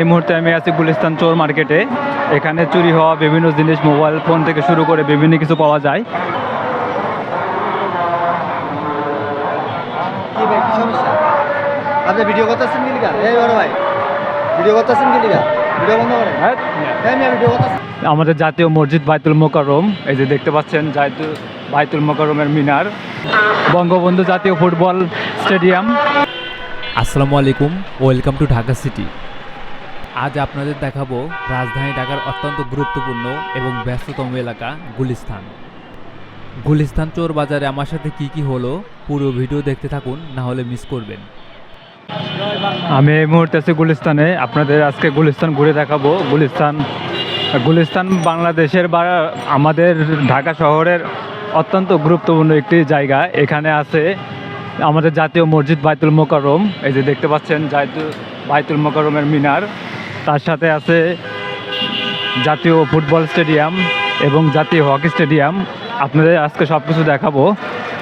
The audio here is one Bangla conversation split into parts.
এই মুহূর্তে আমি আছি গুলিস্তান চোর মার্কেটে। এখানে চুরি হওয়া বিভিন্ন জিনিস মোবাইল ফোন থেকে শুরু করে বিভিন্ন কিছু পাওয়া যায়। আপনি ভিডিও করতেছেন কি এই বড় ভাই ভিডিও করতেছেন কি ভিডিও বন্ধ করেন। হ্যাঁ আমি ভিডিও করতেছি। আমাদের জাতীয় মসজিদ বাইতুল মোকাররম এই যে দেখতে পাচ্ছেন জাতীয় বাইতুল মোকাররমের মিনার। বঙ্গবন্ধু জাতীয় ফুটবল স্টেডিয়াম। আসসালামু আলাইকুম ওয়েলকাম টু ঢাকা সিটি। আজ আপনাদের দেখাবো রাজধানী ঢাকার অত্যন্ত গুরুত্বপূর্ণ এবং ব্যস্ততম এলাকা গুলিস্তান। গুলিস্তান চোর বাজারে আমার সাথে কি কি হলো, পুরো ভিডিও দেখতে থাকুন, না হলে মিস করবেন। আমি এই মুহূর্তে আছি গুলিস্তানে। আপনাদের আজকে গুলিস্তান ঘুরে দেখাবো। গুলিস্তান গুলিস্তান বাংলাদেশের বা আমাদের ঢাকা শহরের অত্যন্ত গুরুত্বপূর্ণ একটি জায়গা। এখানে আছে আমাদের জাতীয় মসজিদ বাইতুল মোকাররম। এই যে দেখতে পাচ্ছেন জাতীয় বাইতুল মোকাররমের মিনার। তার সাথে আছে জাতীয় ফুটবল স্টেডিয়াম এবং জাতীয় হকি স্টেডিয়াম। আপনাদের আজকে সব কিছু দেখাবো।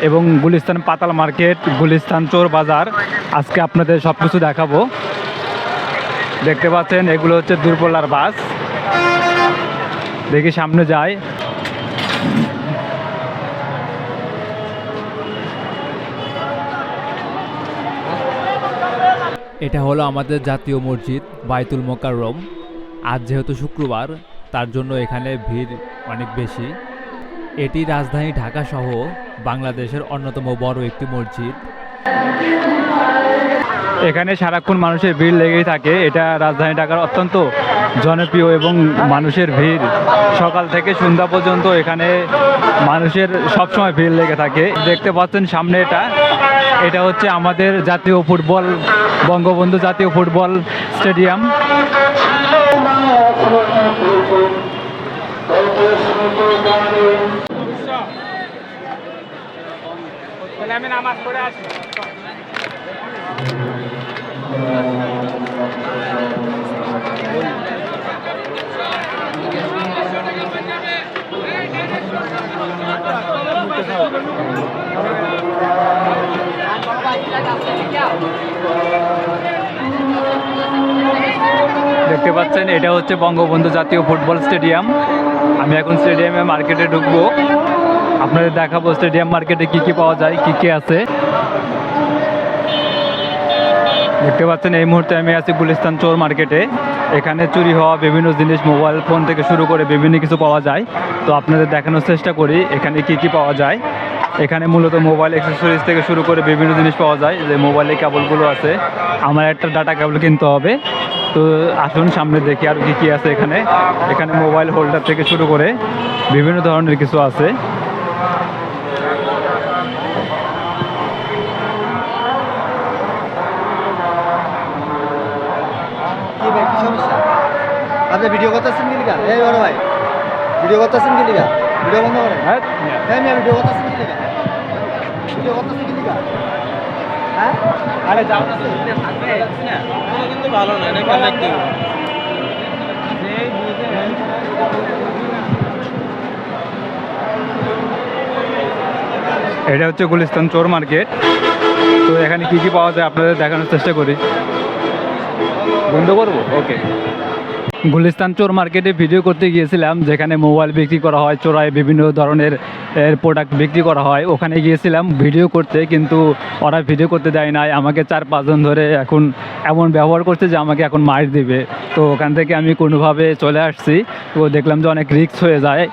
এবং গুলিস্তান পাতাল মার্কেট, গুলিস্তান চোর বাজার, আজকে আপনাদের সব কিছু দেখাবো। দেখতে পাচ্ছেন, এগুলো হচ্ছে দূরপল্লার বাস। দেখি সামনে যায় এটা হলো আমাদের জাতীয় মসজিদ, বাইতুল মোকাররম। আজ যেহেতু শুক্রবার, তার জন্য এখানে ভিড় অনেক বেশি। এটি রাজধানী ঢাকা সহ বাংলাদেশের অন্যতম বড় একটি মসজিদ। এখানে সারাক্ষণ মানুষের ভিড় লেগেই থাকে। এটা রাজধানী ঢাকার অত্যন্ত জনপ্রিয় এবং মানুষের ভিড়। সকাল থেকে সন্ধ্যা পর্যন্ত এখানে মানুষের সবসময় ভিড় লেগে থাকে। দেখতে পাচ্ছেন সামনে এটা। এটা হচ্ছে আমাদের জাতীয় ফুটবল বঙ্গবন্ধু জাতীয় ফুটবল স্টেডিয়াম। দেখতে পাচ্ছেন, এটা হচ্ছে বঙ্গবন্ধু জাতীয় ফুটবল স্টেডিয়াম। আমি এখন স্টেডিয়ামে মার্কেটে ঢুকবো। আপনাদের দেখাবো স্টেডিয়াম মার্কেটে কি কি পাওয়া যায়, কি কি আছে। দেখতে পাচ্ছেন, এই মুহূর্তে আমি আছি গুলিস্তান চোর মার্কেটে। এখানে চুরি হওয়া বিভিন্ন জিনিস, মোবাইল ফোন থেকে শুরু করে বিভিন্ন কিছু পাওয়া যায়। তো আপনাদের দেখানোর চেষ্টা করি, এখানে কি কি পাওয়া যায়। এখানে মূলত মোবাইল অ্যাক্সেসরিজ থেকে শুরু করে বিভিন্ন জিনিস পাওয়া যায়, যে মোবাইলে কেবলগুলো আছে। আমার একটা ডাটা কেবল কিনতে হবে। তো আসুন সামনে দেখি আর কি কি আছে এখানে। এখানে মোবাইল হোল্ডার থেকে শুরু করে বিভিন্ন ধরনের কিছু আছে। আপনি ভিডিও করতেছেন কি লিগা এই বড় ভাই ভিডিও করতেছেন কি লিগা ভিডিও বন্ধ করেন। হ্যাঁ আমি ভিডিও করতেছেন কি লিগা ভিডিও করতেছেন কি হ্যাঁ আরে যাও কিন্তু ভালো না এটা এটা হচ্ছে গুলিস্তান চোর মার্কেট। তো এখানে কি কি পাওয়া যায় আপনাদের দেখানোর চেষ্টা করি। বন্ধ করব? ওকে গুলিস্তান চোর মার্কেটে ভিডিও করতে গিয়েছিলাম, যেখানে মোবাইল বিক্রি করা হয়, চোরায় বিভিন্ন ধরনের এর প্রোডাক্ট বিক্রি করা হয়। ওখানে গিয়েছিলাম ভিডিও করতে, কিন্তু ওরা ভিডিও করতে দেয় নাই। আমাকে চার পাঁচজন ধরে এখন এমন ব্যবহার করছে যে আমাকে এখন মার দিবে। তো ওখান থেকে আমি কোনোভাবে চলে আসছি। তো দেখলাম যে অনেক রিক্স হয়ে যায়।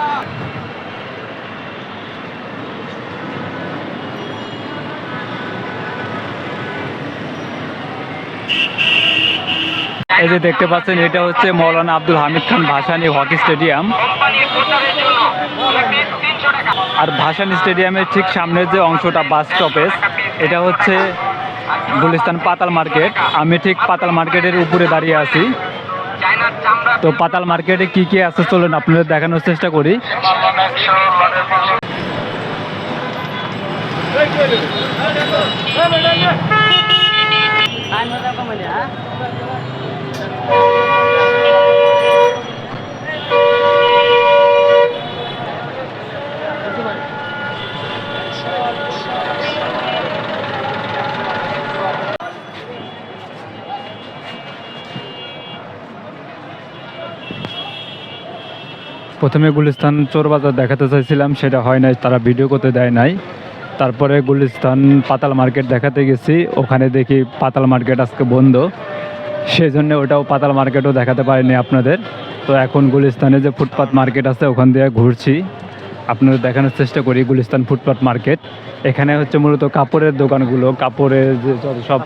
এই যে দেখতে পাচ্ছেন এটা হচ্ছে মৌলানা আব্দুল হামিদ খান ভাসানী হকি স্টেডিয়াম আর ভাসানি স্টেডিয়ামের ঠিক সামনের যে অংশটা বাস স্টপেজ এটা হচ্ছে গুলিস্তান পাতাল মার্কেট আমি ঠিক পাতাল মার্কেটের উপরে দাঁড়িয়ে আছি তো পাতাল মার্কেটে কি কি আছে চলুন আপনাদের দেখানোর চেষ্টা করি প্রথমে গুলিস্তান চোর বাজার দেখাতে চাইছিলাম, সেটা হয় নাই, তারা ভিডিও করতে দেয় নাই। তারপরে গুলিস্তান পাতাল মার্কেট দেখাতে গেছি, ওখানে দেখি পাতাল মার্কেট আজকে বন্ধ। সেই জন্য ওটাও পাতাল মার্কেটও দেখাতে পারিনি আপনাদের। তো এখন গুলিস্তানে যে ফুটপাত মার্কেট আছে, ওখান দিয়ে ঘুরছি। আপনাদের দেখানোর চেষ্টা করি গুলিস্তান ফুটপাত মার্কেট। এখানে হচ্ছে মূলত কাপড়ের দোকানগুলো, কাপড়ের যে সব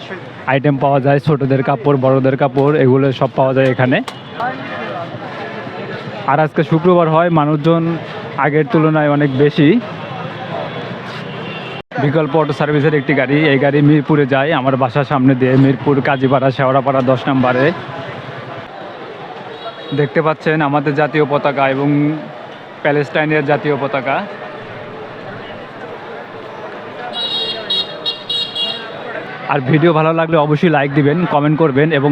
আইটেম পাওয়া যায়, ছোটদের কাপড়, বড়দের কাপড়, এগুলো সব পাওয়া যায় এখানে। আর আজকে শুক্রবার হয়, মানুষজন আগের তুলনায় অনেক বেশি। বিকল্প অটো সার্ভিসের একটি গাড়ি, এই গাড়ি মিরপুরে যায়, আমার বাসার সামনে দিয়ে মিরপুর কাজীপাড়া, শেওড়াপাড়া দশ নম্বরে। দেখতে পাচ্ছেন আমাদের জাতীয় পতাকা এবং প্যালেস্টাইনের জাতীয় পতাকা। আর ভিডিও ভালো লাগলে অবশ্যই লাইক দিবেন, কমেন্ট করবেন এবং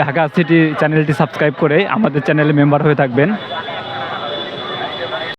ঢাকা সিটি চ্যানেলটি সাবস্ক্রাইব করে আমাদের চ্যানেলে মেম্বার হয়ে থাকবেন।